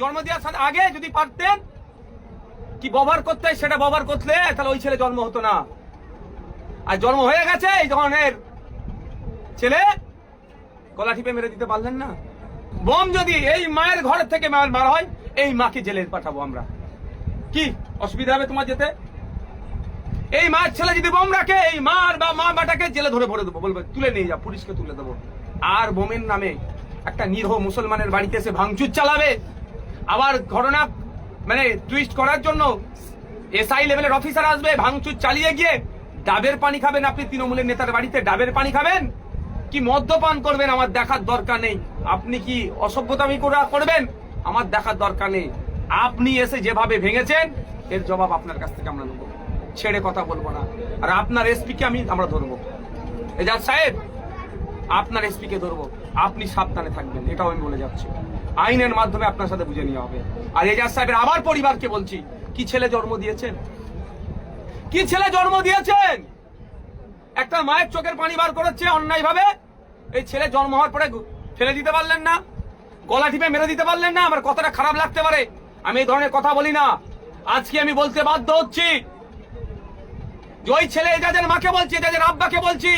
জন্ম দেওয়ার আগে যদি পারতেন, কি ব্যবহার করতে, সেটা ব্যবহার করলে তাহলে ওই ছেলে জন্ম হতো না। আর জন্ম হয়ে গেছে, এই ধরনের ছেলে গলা টিপে মেরে দিতে পারলেন না। বোম যদি এই মায়ের ঘর থেকে মায়ের মারা হয়, এই মাকে জেলে পাঠাবো আমরা। কি অসুবিধা হবে তোমার যেতে? এই মার ছেলে যদি বোম রাখে, এই মার বা মা বাটাকে জেলে ধরে ভরে দেবো। বলবে, তুলে নিয়ে যা, পুলিশকে তুলে দেবো। আর বোমের নামে একটা নিরহ মুসলমানের বাড়িতে এসে ভাঙচুর চালাবে। আবার ঘটনা মানে টুইস্ট করার জন্য এসআই লেভেলের অফিসার আসবে, ভাঙচুর চালিয়ে গিয়ে ডাবের পানি খাবেন আপনি তৃণমূলের নেতার বাড়িতে, ডাবের পানি খাবেন? কি মদ্যপান করবেন আমার দেখার দরকার নেই। আপনি কি অসভ্যতামি করা করবেন? আমার দেখার দরকার নেই। আপনি এসে যেভাবে ভেঙেছেন, এর জবাব আপনার কাছ থেকে আমরা নেব। ছেড়ে কথা বলব না। আর আপনার এসপি কে আমি আমরা ধরবো। এজাজ সাহেব আপনার এসপি কে ধরবো, আপনি সাবধানে থাকবেন, এটাও আমি বলে যাচ্ছি। আইনের মাধ্যমে আপনার সাথে বুঝে নেওয়া হবে। আর এজাজ সাহেবের আবার পরিবারকে বলছি, কি ছেলে জন্ম দিয়েছেন? কি ছেলে জন্ম দিয়েছেন? একটা মায়ের চোখের পানি বার করেছে অন্যায় ভাবে এই ছেলে জন্ম হওয়ার পরে ফেলে দিতে পারলেন না, গলা টিপে মেরে দিতে পারলেন না, আমার কথাটা খারাপ লাগতে পারে, আমি এই ধরনের কথা বলি না। আজকে আমি বলতে বাধ্য হচ্ছি ওই ছেলে এজাজের মাকে বলছি, এজাজের আব্বাকে বলছি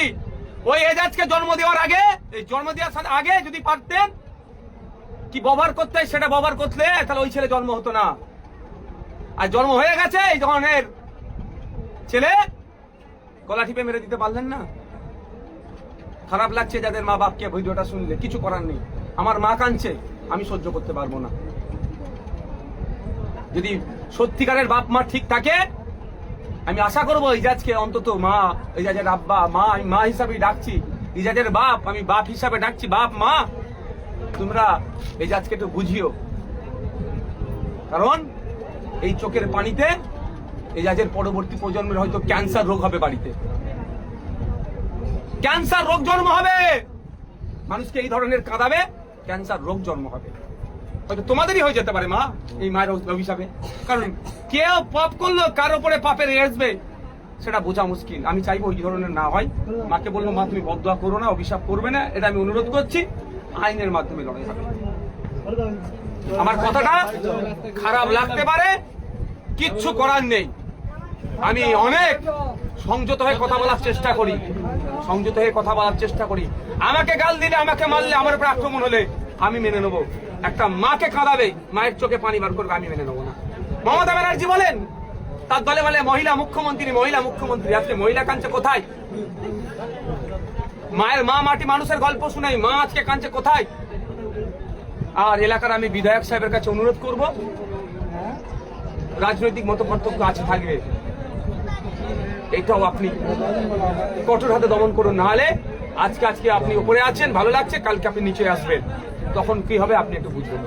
ওই এজাজকে জন্ম দেওয়ার আগে, এই জন্ম দেওয়ার আগে যদি পারতেন, কি ব্যবহার করতে, সেটা ব্যবহার করলে তাহলে ওই ছেলে জন্ম হতো না। আর জন্ম হয়ে গেছে, এই ধরনের ছেলে গলা টিপে মেরে দিতে পারলেন না? খারাপ লাগছে যাদের মা বাপকে ভিডিওটা শুনলে, কিছু করার নেই। আমার মা কাঁদছে, আমি সহ্য করতে পারব না। যদি সত্যিকারের বাপ মা ঠিক থাকে আমি আশা করব ইজাজকে অন্তত মা, ইজাজের আব্বা, মা, আমি মা হিসাবে ডাকছি। ইজাজের বাপ, আমি বাপ হিসাবে ডাকছি। বাপ, মা! তোমরা ইজাজকে একটু বুঝিও। কারণ এই চোখের পানিতে এজাজের পরবর্তী প্রজন্মের হয়তো ক্যান্সার রোগ হবে বাড়িতে। ক্যান্সার রোগ জন্ম হবে! মানুষকে এই ধরনের কাঁদাবে, ক্যান্সার রোগ জন্ম হবে। হয়তো তোমাদেরই হয়ে যেতে পারে মা, এই মায়ের অভিশাপে। কারণ কেউ পাপ করল, কার উপরে পাপের আসবে? সেটা বোঝা মুশকিল। আমি চাইব ওই ধরনের না হয়। মাকে বলব মা, তুমি বদয়া করো না, অভিশাপ করবে না। এটা আমি অনুরোধ করছি, আইনের মাধ্যমে লড়াই হবে। আমার কথাটা খারাপ লাগতে পারে, কিচ্ছু করার নেই। আমি অনেক সংযত হয়ে কথা বলার চেষ্টা করি। সংযত হয়ে কথা বলার চেষ্টা করি। আমাকে গাল দিলে, আমাকে মারলে, আমার উপর আক্রমণ হলে আমি মেনে নেব। একটা মাকে কাঁদাবে, মায়ের চোখে পানি বার করবে, আমি মেনে নেব না। মমতা ব্যানার্জি বলেন, তার দলে বলে মহিলা মুখ্যমন্ত্রী মহিলা মুখ্যমন্ত্রী, আজকে মহিলা কাঁদছে কোথায়? মায়ের মা মাটি মানুষের গল্প শুনাই, মা আজকে কাঁদছে কোথায়? আর এলাকার আমি বিধায়ক সাহেবের কাছে অনুরোধ করব, রাজনৈতিক মত পার্থক্য আছে, থাকবে। এটাও আপনি কঠোর হাতে দমন করুন, নাহলে আজকে আজকে আপনি উপরে আছেন, ভালো লাগছে, কালকে আপনি নিচে আসবেন। তখন কি হবে, আপনি একটু বুঝবেন।